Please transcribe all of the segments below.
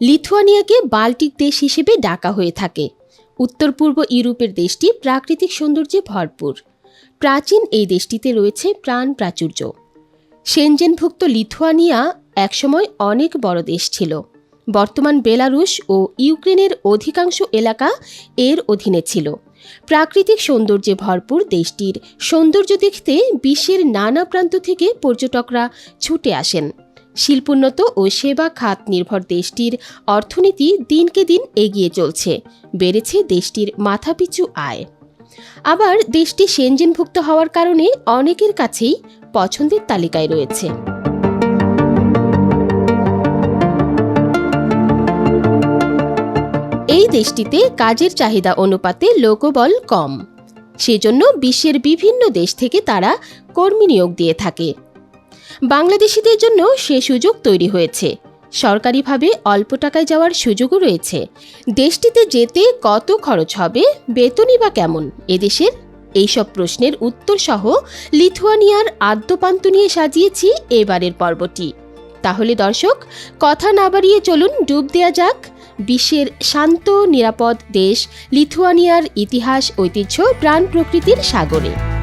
লিথুয়ানিয়াকে Baltic দেশ হিসেবে ডাকা হয়ে থাকে। উত্তর পূর্ব ইউরোপের দেশটি প্রাকৃতিক সৌন্দর্যে ভরপুর। প্রাচীন এই দেশটিতে রয়েছে প্রাণ প্রাচুর্য। সেনজেনভুক্ত লিথুয়ানিয়া একসময় অনেক বড় দেশ ছিল। বর্তমান বেলারুশ ও ইউক্রেনের অধিকাংশ এলাকা এর অধীনে ছিল। প্রাকৃতিক সৌন্দর্যে ভরপুর দেশটির সৌন্দর্য দেখতে বিশ্বের নানা প্রান্ত থেকে পর্যটকরা ছুটে আসেন। শিল্পোন্নত ও সেবা খাত নির্ভর দেশটির অর্থনীতি দিনকে দিন এগিয়ে চলছে, বেড়েছে দেশটির মাথাপিছু আয়। আবার দেশটি সেনজেনভুক্ত হওয়ার কারণে অনেকের কাছেই পছন্দের তালিকায় রয়েছে। এই দেশটিতে কাজের চাহিদা অনুপাতে লোকবল কম, সেজন্য বিশ্বের বিভিন্ন দেশ থেকে তারা কর্মী নিয়োগ দিয়ে থাকে। বাংলাদেশিদের জন্য সে সুযোগ তৈরি হয়েছে। সরকারিভাবে অল্প টাকায় যাওয়ার সুযোগও রয়েছে। দেশটিতে যেতে কত খরচ হবে, বেতনই বা কেমন, এদেশের এইসব প্রশ্নের উত্তর সহ লিথুয়ানিয়ার আদ্যপান্ত নিয়ে সাজিয়েছি এবারের পর্বটি। তাহলে দর্শক, কথা না বাড়িয়ে চলুন, ডুব দেয়া যাক বিশ্বের শান্ত, নিরাপদ দেশ লিথুয়ানিয়ার ইতিহাস, ঐতিহ্য, প্রাণ প্রকৃতির সাগরে।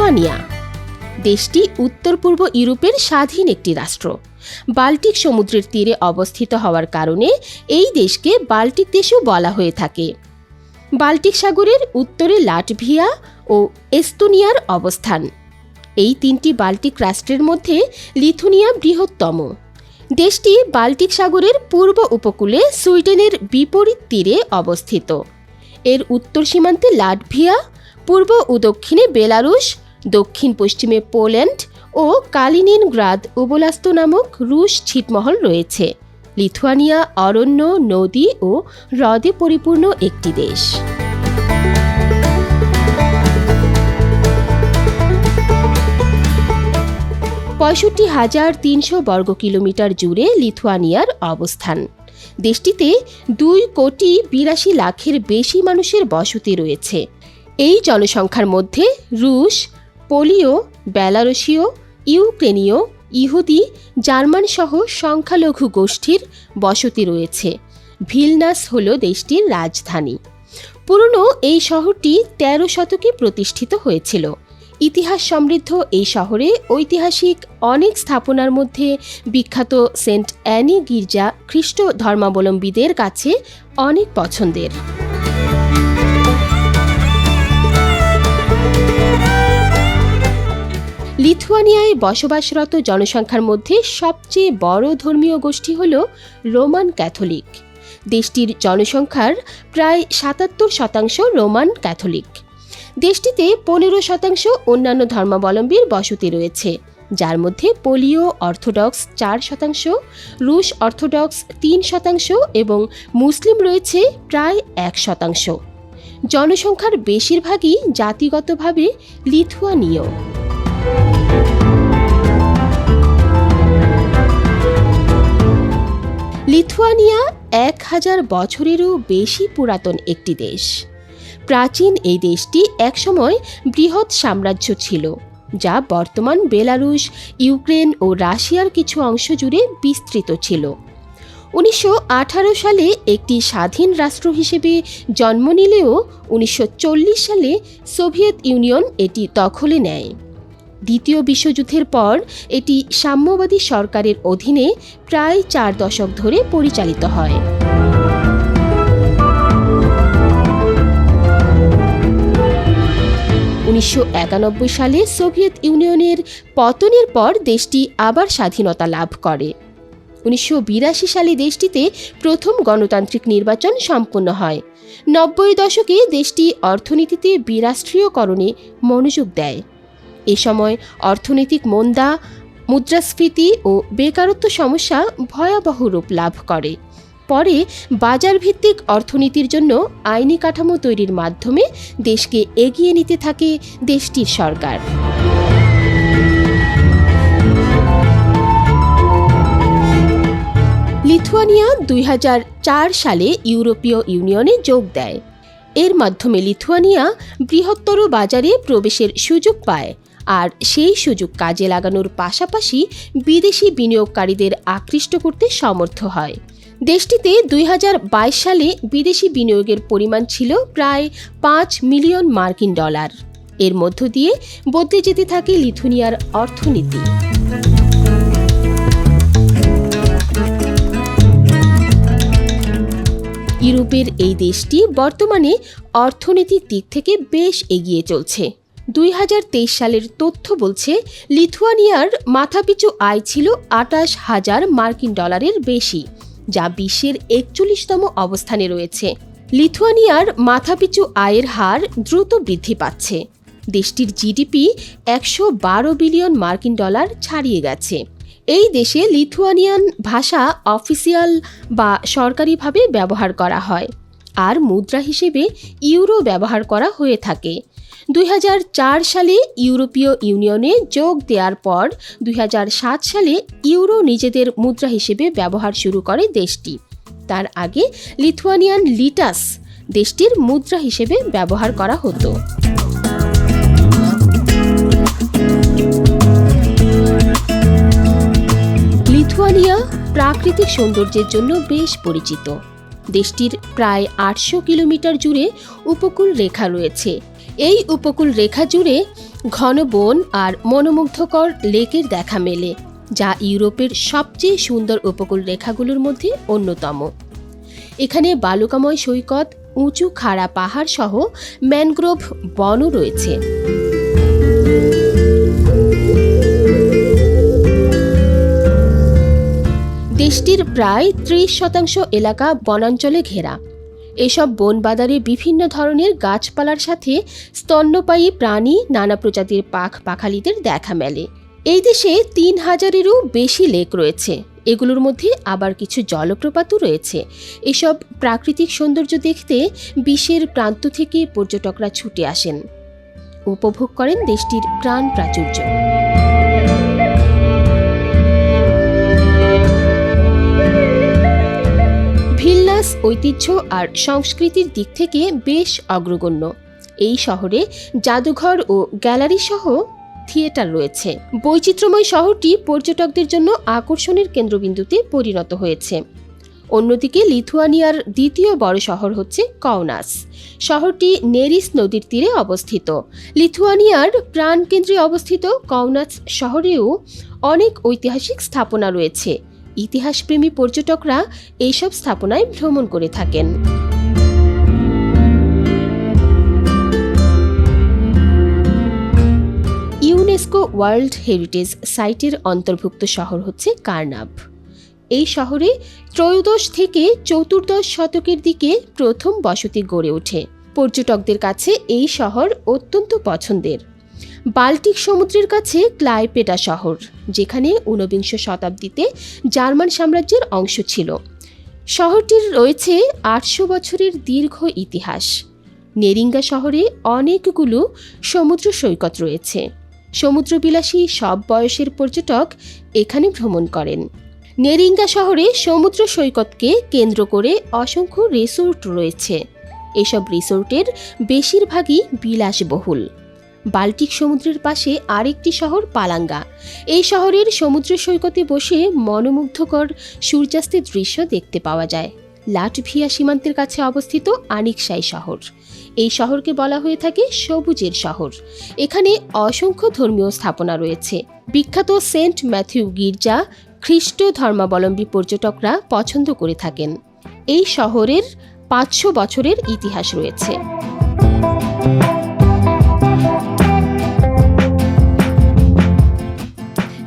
লিথুয়ানিয়া। দেশটি উত্তর পূর্ব ইউরোপের স্বাধীন একটি রাষ্ট্র। বাল্টিক সমুদ্রের তীরে অবস্থিত হওয়ার কারণে এই দেশকে বাল্টিক দেশও বলা হয়ে থাকে। বাল্টিক সাগরের উত্তরে লাটভিয়া ও এস্তোনিয়ার অবস্থান। এই তিনটি বাল্টিক রাষ্ট্রের মধ্যে লিথুনিয়া বৃহত্তম। দেশটি বাল্টিক সাগরের পূর্ব উপকূলে সুইডেনের বিপরীত তীরে অবস্থিত। এর উত্তর সীমান্তে লাটভিয়া, পূর্ব ও দক্ষিণে বেলারুশ দক্ষিণ পশ্চিমে পোল্যান্ড ও কালিনিনগ্রাদ ওবলাস্ত নামক রুশ ছিটমহল রয়েছে। লিথুয়ানিয়া, অরণ্য, নদী ও হ্রদে পরিপূর্ণ একটি দেশ। পঁয়ষট্টি হাজার তিনশো বর্গ কিলোমিটার জুড়ে লিথুয়ানিয়ার অবস্থান। দেশটিতে দুই কোটি বিরাশি লাখের বেশি মানুষের বসতি রয়েছে। এই জনসংখ্যার মধ্যে রুশ পোলীয় বেলারসীয় ইউক্রেনীয়, ইহুদি জার্মান সহ সংখ্যালঘু গোষ্ঠীর বসতি রয়েছে। ভিলনাস হল দেশটির রাজধানী। পুরনো এই শহরটি তেরো শতকে প্রতিষ্ঠিত হয়েছিল। ইতিহাস সমৃদ্ধ এই শহরে ঐতিহাসিক অনেক স্থাপনার মধ্যে বিখ্যাত সেন্ট অ্যানি গির্জা খ্রিস্ট ধর্মাবলম্বীদের কাছে অনেক পছন্দের। লিথুয়ানিয়ায় বসবাসরত জনসংখ্যার মধ্যে সবচেয়ে বড় ধর্মীয় গোষ্ঠী হল রোমান ক্যাথলিক। দেশটির জনসংখ্যার প্রায় সাতাত্তর শতাংশ রোমান ক্যাথলিক। দেশটিতে পনেরো শতাংশ অন্যান্য ধর্মাবলম্বীর বসতি রয়েছে, যার মধ্যে পোলীয় অর্থোডক্স চার শতাংশ, রুশ অর্থোডক্স তিন শতাংশ এবং মুসলিম রয়েছে প্রায় এক শতাংশ। জনসংখ্যার বেশিরভাগই জাতিগতভাবে লিথুয়ানীয়। লিথুয়ানিয়া এক হাজার বছরেরও বেশি পুরাতন একটি দেশ। প্রাচীন এই দেশটি একসময় বৃহৎ সাম্রাজ্য ছিল, যা বর্তমান বেলারুশ, ইউক্রেন ও রাশিয়ার কিছু অংশ জুড়ে বিস্তৃত ছিল। উনিশশো আঠারো সালে একটি স্বাধীন রাষ্ট্র হিসেবে জন্ম নিলেও উনিশশো চল্লিশ সালে সোভিয়েত ইউনিয়ন এটি দখলে নেয়। দ্বিতীয় বিশ্বযুদ্ধের পর এটি সাম্যবাদী সরকারের অধীনে প্রায় চার দশক ধরে পরিচালিত হয়। উনিশশো একানব্বই সালে সোভিয়েত ইউনিয়নের পতনের পর দেশটি আবার স্বাধীনতা লাভ করে। উনিশশো বিরাশি সালে দেশটিতে প্রথম গণতান্ত্রিক নির্বাচন সম্পন্ন হয়। নব্বই দশকে দেশটি অর্থনীতিতে বিরাষ্ট্রীয়করণে মনোযোগ দেয়। এ সময় অর্থনৈতিক মন্দা, মুদ্রাস্ফীতি ও বেকারত্ব সমস্যা ভয়াবহ রূপ লাভ করে। পরে বাজার ভিত্তিক অর্থনীতির জন্য আইনি কাঠামো তৈরির মাধ্যমে দেশকে এগিয়ে নিতে থাকে দেশটির সরকার। লিথুয়ানিয়া দুই হাজার চার সালে ইউরোপীয় ইউনিয়নে যোগ দেয়। এর মাধ্যমে লিথুয়ানিয়া বৃহত্তর বাজারে প্রবেশের সুযোগ পায়। আর সেই সুযোগ কাজে লাগানোর পাশাপাশি বিদেশি বিনিয়োগকারীদের আকৃষ্ট করতে সমর্থ হয়। দেশটিতে দুই হাজার বাইশ সালে বিদেশি বিনিয়োগের পরিমাণ ছিল প্রায় পাঁচ মিলিয়ন মার্কিন ডলার। এর মধ্য দিয়ে বদলে যেতে থাকে লিথুনিয়ার অর্থনীতি। ইউরোপের এই দেশটি বর্তমানে অর্থনীতির দিক থেকে বেশ এগিয়ে চলছে। দুই হাজার তেইশ সালের তথ্য বলছে, লিথুয়ানিয়ার মাথাপিছু আয় ছিল আটাশ হাজার মার্কিন ডলারের বেশি, যা বিশ্বের একচল্লিশতম অবস্থানে রয়েছে। লিথুয়ানিয়ার মাথাপিছু আয়ের হার দ্রুত বৃদ্ধি পাচ্ছে। দেশটির জিডিপি একশো বারো বিলিয়ন মার্কিন ডলার ছাড়িয়ে গেছে। এই দেশে লিথুয়ানিয়ান ভাষা অফিসিয়াল বা সরকারিভাবে ব্যবহার করা হয়, আর মুদ্রা হিসেবে ইউরো ব্যবহার করা হয়ে থাকে। দুই হাজার চার সালে ইউরোপীয় ইউনিয়নে যোগ দেওয়ার পর দুই হাজার সাত সালে ইউরো নিজেদের মুদ্রা হিসেবে ব্যবহার শুরু করে দেশটি। তার আগে লিথুয়ানিয়ান লিটাস দেশটির মুদ্রা হিসেবে ব্যবহার করা হতো। লিথুয়ানিয়া প্রাকৃতিক সৌন্দর্যের জন্য বেশ পরিচিত। দেশটির প্রায় আটশো কিলোমিটার জুড়ে উপকূল রেখা রয়েছে। এই উপকূল রেখা জুড়ে ঘন বন আর মনোমুগ্ধকর লেকের দেখা মেলে, যা ইউরোপের সবচেয়ে সুন্দর উপকূল রেখাগুলোর মধ্যে অন্যতম। এখানে বালুকাময় সৈকত, উঁচু খাড়া পাহাড় সহ ম্যানগ্রোভ বনও রয়েছে। দেশটির প্রায় ত্রিশ শতাংশ এলাকা বনাঞ্চলে ঘেরা। এসব বনবাদারে বিভিন্ন ধরনের গাছপালার সাথে স্তন্যপায়ী প্রাণী নানা প্রজাতির পাখ পাখালিদের দেখা মেলে। এই দেশে তিন হাজারেরও বেশি লেক রয়েছে। এগুলোর মধ্যে আবার কিছু জলপ্রপাতও রয়েছে। এসব প্রাকৃতিক সৌন্দর্য দেখতে বিশ্বের প্রান্ত থেকে পর্যটকরা ছুটে আসেন। উপভোগ করেন দেশটির প্রাণ প্রাচুর্য। ঐতিহ্য আর সংস্কৃতির দিক থেকে বেশ অগ্রগণ্য। এই শহরে জাদুঘর ও গ্যালারি সহ থিয়েটার রয়েছে। বৈচিত্র্যময় শহরটি পর্যটকদের জন্য আকর্ষণের কেন্দ্রবিন্দুতে পরিণত হয়েছে। অন্যদিকে লিথুয়ানিয়ার দ্বিতীয় বড় শহর হচ্ছে কওনাস। শহরটি নেরিস নদীর তীরে অবস্থিত। লিথুয়ানিয়ার প্রাণকেন্দ্রে অবস্থিত কওনাস শহরেও অনেক ঐতিহাসিক স্থাপনা রয়েছে। ইতিহাসপ্রেমী পর্যটকরা এইসব স্থাপনায় ভ্রমণ করে থাকেন। ইউনেস্কো ওয়ার্ল্ড হেরিটেজ সাইটের অন্তর্ভুক্ত শহর হচ্ছে কার্নাভ এই শহরে ত্রয়োদশ থেকে চতুর্দশ শতকের দিকে প্রথম বসতি গড়ে ওঠে। পর্যটকদের কাছে এই শহর অত্যন্ত পছন্দের। বাল্টিক সমুদ্রের কাছে ক্লাইপেটা শহর, যেখানে ঊনবিংশ শতাব্দীতে জার্মান সাম্রাজ্যের অংশ ছিল। শহরটির রয়েছে আটশো বছরের দীর্ঘ ইতিহাস। নেরিঙ্গা শহরে অনেকগুলো সমুদ্র সৈকত রয়েছে। সমুদ্রবিলাসী সব বয়সের পর্যটক এখানে ভ্রমণ করেন। নেরিঙ্গা শহরে সমুদ্র সৈকতকে কেন্দ্র করে অসংখ্য রিসোর্ট রয়েছে। এসব রিসোর্টের বেশিরভাগই বিলাসবহুল। বাল্টিক সমুদ্রের পাশে আরেকটি শহর পালাঙ্গা। এই শহরের সমুদ্র সৈকতে বসে মনোমুগ্ধকর সূর্যাস্তের দৃশ্য দেখতে পাওয়া যায়। লাটভিয়া সীমান্তের কাছে অবস্থিত আনিকসাই শহর। এই শহরকে বলা হয়ে থাকে সবুজের শহর। এখানে অসংখ্য ধর্মীয় স্থাপনা রয়েছে। বিখ্যাত সেন্ট ম্যাথিউ গির্জা খ্রিস্ট ধর্মাবলম্বী পর্যটকরা পছন্দ করে থাকেন। এই শহরের পাঁচশো বছরের ইতিহাস রয়েছে।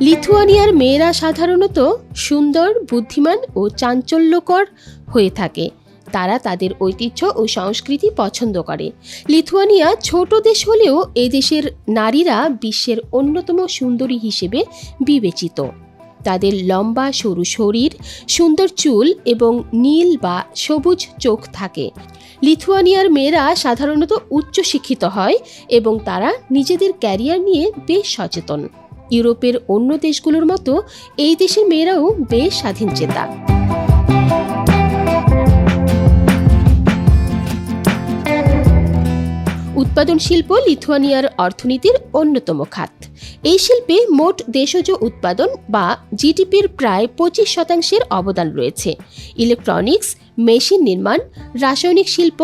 লিথুয়ানিয়ার মেয়েরা সাধারণত সুন্দর, বুদ্ধিমান ও চাঞ্চল্যকর হয়ে থাকে। তারা তাদের ঐতিহ্য ও সংস্কৃতি পছন্দ করে। লিথুয়ানিয়া ছোট দেশ হলেও এ দেশের নারীরা বিশ্বের অন্যতম সুন্দরী হিসেবে বিবেচিত। তাদের লম্বা, সরু শরীর, সুন্দর চুল এবং নীল বা সবুজ চোখ থাকে। লিথুয়ানিয়ার মেয়েরা সাধারণত উচ্চশিক্ষিত হয় এবং তারা নিজেদের ক্যারিয়ার নিয়ে বেশ সচেতন। ইউরোপের অন্য দেশগুলোর মতো এই দেশের মেয়েরাও বেশ স্বাধীন চেতা। উৎপাদন শিল্প লিথুয়ানিয়ার অর্থনীতির অন্যতম খাত। এই শিল্পে মোট দেশজ উৎপাদন বা জিডিপির প্রায় পঁচিশ শতাংশের অবদান রয়েছে। ইলেকট্রনিক্স, মেশিন নির্মাণ, রাসায়নিক শিল্প,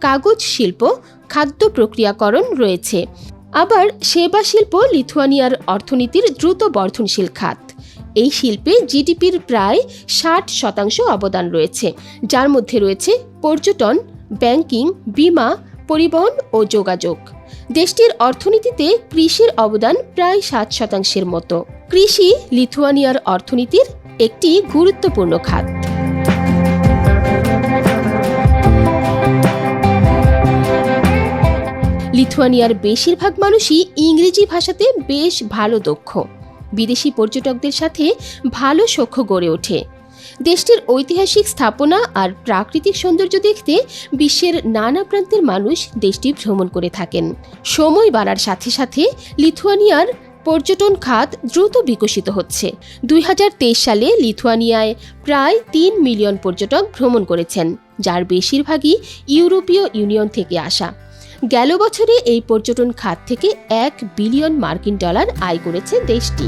কাগজ শিল্প, খাদ্য প্রক্রিয়াকরণ রয়েছে। আবার সেবা শিল্প লিথুয়ানিয়ার অর্থনীতির দ্রুত বর্ধনশীল খাত। এই শিল্পে জিডিপির প্রায় ষাট শতাংশ অবদান রয়েছে, যার মধ্যে রয়েছে পর্যটন, ব্যাংকিং, বিমা, পরিবহন ও যোগাযোগ। দেশটির অর্থনীতিতে কৃষির অবদান প্রায় সাত শতাংশের মতো। কৃষি লিথুয়ানিয়ার অর্থনীতির একটি গুরুত্বপূর্ণ খাত। লিথুয়ানিয়ার বেশিরভাগ মানুষই ইংরেজি ভাষাতে বেশ ভালো দক্ষ। বিদেশি পর্যটকদের সাথে ভালো সখ্য গড়ে ওঠে। দেশটির ঐতিহাসিক স্থাপনা আর প্রাকৃতিক সৌন্দর্য দেখতে বিশ্বের নানা প্রান্তের মানুষ দেশটি ভ্রমণ করে থাকেন। সময় বাড়ার সাথে সাথে লিথুয়ানিয়ার পর্যটন খাত দ্রুত বিকশিত হচ্ছে। দুই হাজার তেইশ সালে লিথুয়ানিয়ায় প্রায় তিন মিলিয়ন পর্যটক ভ্রমণ করেছেন, যার বেশিরভাগই ইউরোপীয় ইউনিয়ন থেকে আসা। গেল বছরে এই পর্যটন খাত থেকে এক বিলিয়ন মার্কিন ডলার আয় করেছে দেশটি।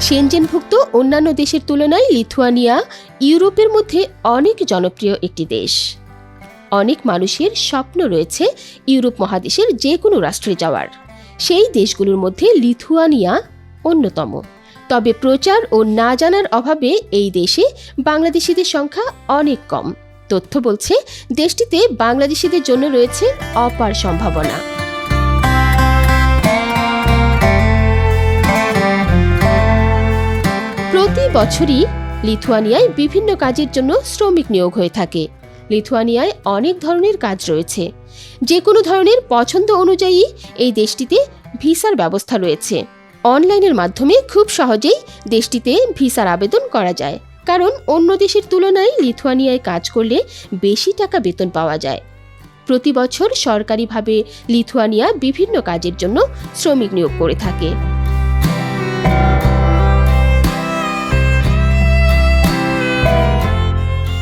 সেনজেনভুক্ত অন্যান্য দেশের তুলনায় লিথুয়ানিয়া ইউরোপের মধ্যে অনেক জনপ্রিয় একটি দেশ। অনেক মানুষের স্বপ্ন রয়েছে ইউরোপ মহাদেশের যে কোনো রাষ্ট্রে যাওয়ার। সেই দেশগুলোর মধ্যে লিথুয়ানিয়া অন্যতম। তবে প্রচার ও না জানার অভাবে এই দেশে বাংলাদেশিদের সংখ্যা অনেক কম। তথ্য বলছে, দেশটিতে বাংলাদেশিদের জন্য রয়েছে অপার সম্ভাবনা। প্রতি বছরই লিথুয়ানিয়ায় বিভিন্ন কাজের জন্য শ্রমিক নিয়োগ হয়ে থাকে। লিথুয়ানিয়ায় অনেক ধরনের কাজ রয়েছে। যে কোনো ধরনের পছন্দ অনুযায়ী এই দেশটিতে ভিসার ব্যবস্থা রয়েছে। অনলাইনের মাধ্যমে খুব সহজেই দেশটিতে ভিসার আবেদন করা যায়। কারণ অন্য দেশের তুলনায় লিথুয়ানিয়ায় কাজ করলে বেশি টাকা বেতন পাওয়া যায়। প্রতি বছর সরকারিভাবে লিথুয়ানিয়া বিভিন্ন কাজের জন্য শ্রমিক নিয়োগ করে থাকে।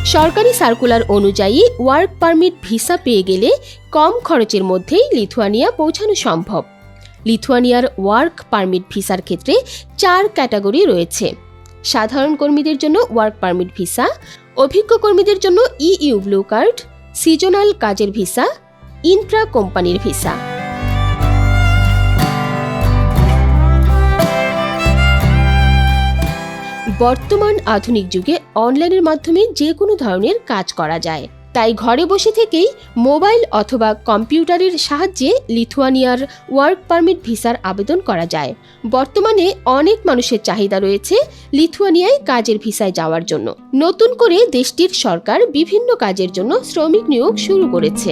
সরকারি সার্কুলার অনুযায়ী ওয়ার্ক পারমিট ভিসা পেয়ে গেলে কম খরচের মধ্যেই লিথুয়ানিয়া পৌঁছানো সম্ভব। লিথুয়ানিয়ার ওয়ার্ক পারমিট ভিসার ক্ষেত্রে চার ক্যাটাগরি রয়েছে। সাধারণ কর্মীদের জন্য ওয়ার্ক পারমিট ভিসা, অভিজ্ঞ কর্মীদের জন্য ইইউ ব্লু কার্ড, সিজনাল কাজের ভিসা, ইন্ট্রা কোম্পানির ভিসা। বর্তমান আধুনিক যুগে অনলাইনের মাধ্যমে যে কোনো ধরনের কাজ করা যায়। তাই ঘরে বসে থেকেই মোবাইল অথবা কম্পিউটারের সাহায্যে লিথুয়ানিয়ার ওয়ার্ক পারমিট ভিসার আবেদন করা যায়। বর্তমানে অনেক মানুষের চাহিদা রয়েছে লিথুয়ানিয়ায় কাজের ভিসায় যাওয়ার জন্য। নতুন করে দেশটির সরকার বিভিন্ন কাজের জন্য শ্রমিক নিয়োগ শুরু করেছে।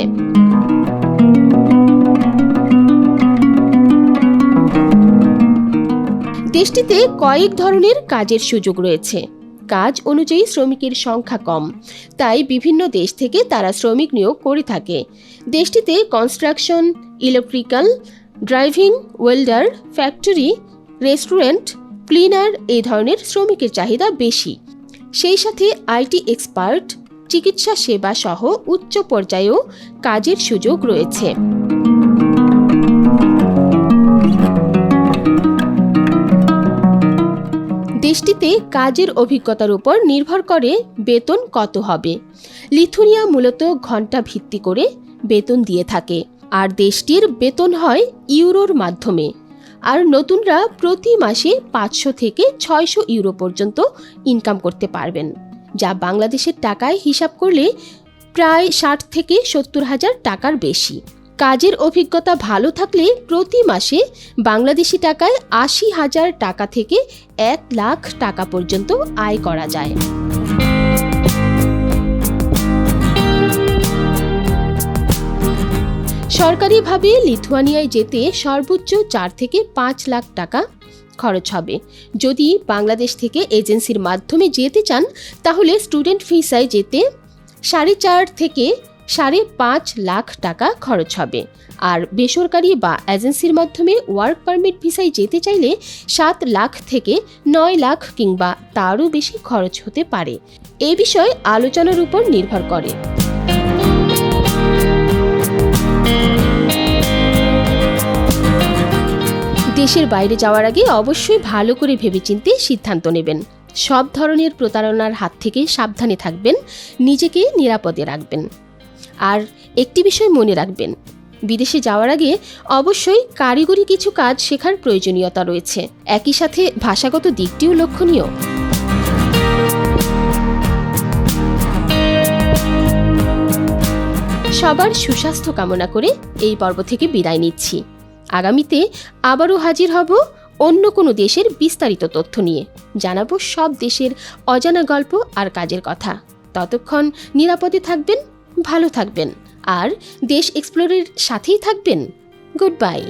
দেশটিতে কয়েক ধরনের কাজের সুযোগ রয়েছে। কাজ অনুযায়ী শ্রমিকের সংখ্যা কম। তাই বিভিন্ন দেশ থেকে তারা শ্রমিক নিয়োগ করে থাকে। দেশটিতে construction electrical driving welder factory restaurant cleaner এই ধরনের শ্রমিকের চাহিদা বেশি। সেই সাথে আইটি এক্সপার্ট চিকিৎসা সেবা সহ উচ্চ পর্যায়েও কাজের সুযোগ রয়েছে। দেশটিতে কাজের অভিজ্ঞতার উপর নির্ভর করে বেতন কত হবে। লিথুনিয়া মূলত ঘণ্টা ভিত্তি করে বেতন দিয়ে থাকে। আর দেশটির বেতন হয় ইউরোর মাধ্যমে। আর নতুনরা প্রতি মাসে পাঁচশো থেকে ছয়শো ইউরো পর্যন্ত ইনকাম করতে পারবেন, যা বাংলাদেশের টাকায় হিসাব করলে প্রায় ষাট থেকে সত্তর হাজার টাকার বেশি। কাজের অভিজ্ঞতা ভালো থাকলে প্রতি মাসে বাংলাদেশি টাকায় আশি হাজার টাকা থেকে এক লাখ টাকা পর্যন্ত আয় করা যায়। সরকারিভাবে লিথুয়ানিয়ায় যেতে সর্বোচ্চ চার থেকে পাঁচ লাখ টাকা খরচ হবে। যদি বাংলাদেশ থেকে এজেন্সির মাধ্যমে যেতে চান, তাহলে স্টুডেন্ট ভিসায় যেতে সাড়ে চার থেকে সাড়ে পাঁচ লাখ টাকা খরচ হবে। আর বেসরকারি বা এজেন্সির মাধ্যমে ওয়ার্ক পারমিট ভিসায় যেতে চাইলে সাত লাখ থেকে নয় লাখ কিংবা তারও বেশি খরচ হতে পারে। এ বিষয়ে আলোচনার উপর নির্ভর করে। দেশের বাইরে যাওয়ার আগে অবশ্যই ভালো করে ভেবেচিন্তে সিদ্ধান্ত নেবেন। সব ধরনের প্রতারণার হাত থেকে সাবধানে থাকবেন। নিজেকে নিরাপদে রাখবেন। আর একটি বিষয় মনে রাখবেন, বিদেশে যাওয়ার আগে অবশ্যই কারিগরি কিছু কাজ শেখার প্রয়োজনীয়তা রয়েছে। একই সাথে ভাষাগত দিকটিও লক্ষণীয়। সবার সুস্বাস্থ্য কামনা করে এই পর্ব থেকে বিদায় নিচ্ছি। আগামীতে আবারও হাজির হব অন্য কোনো দেশের বিস্তারিত তথ্য নিয়ে। জানাব সব দেশের অজানা গল্প আর কাজের কথা। ততক্ষণ নিরাপদে থাকবেন ভালো থাকবেন। আর দেশ এক্সপ্লোরের সাথেই থাকবেন। Good bye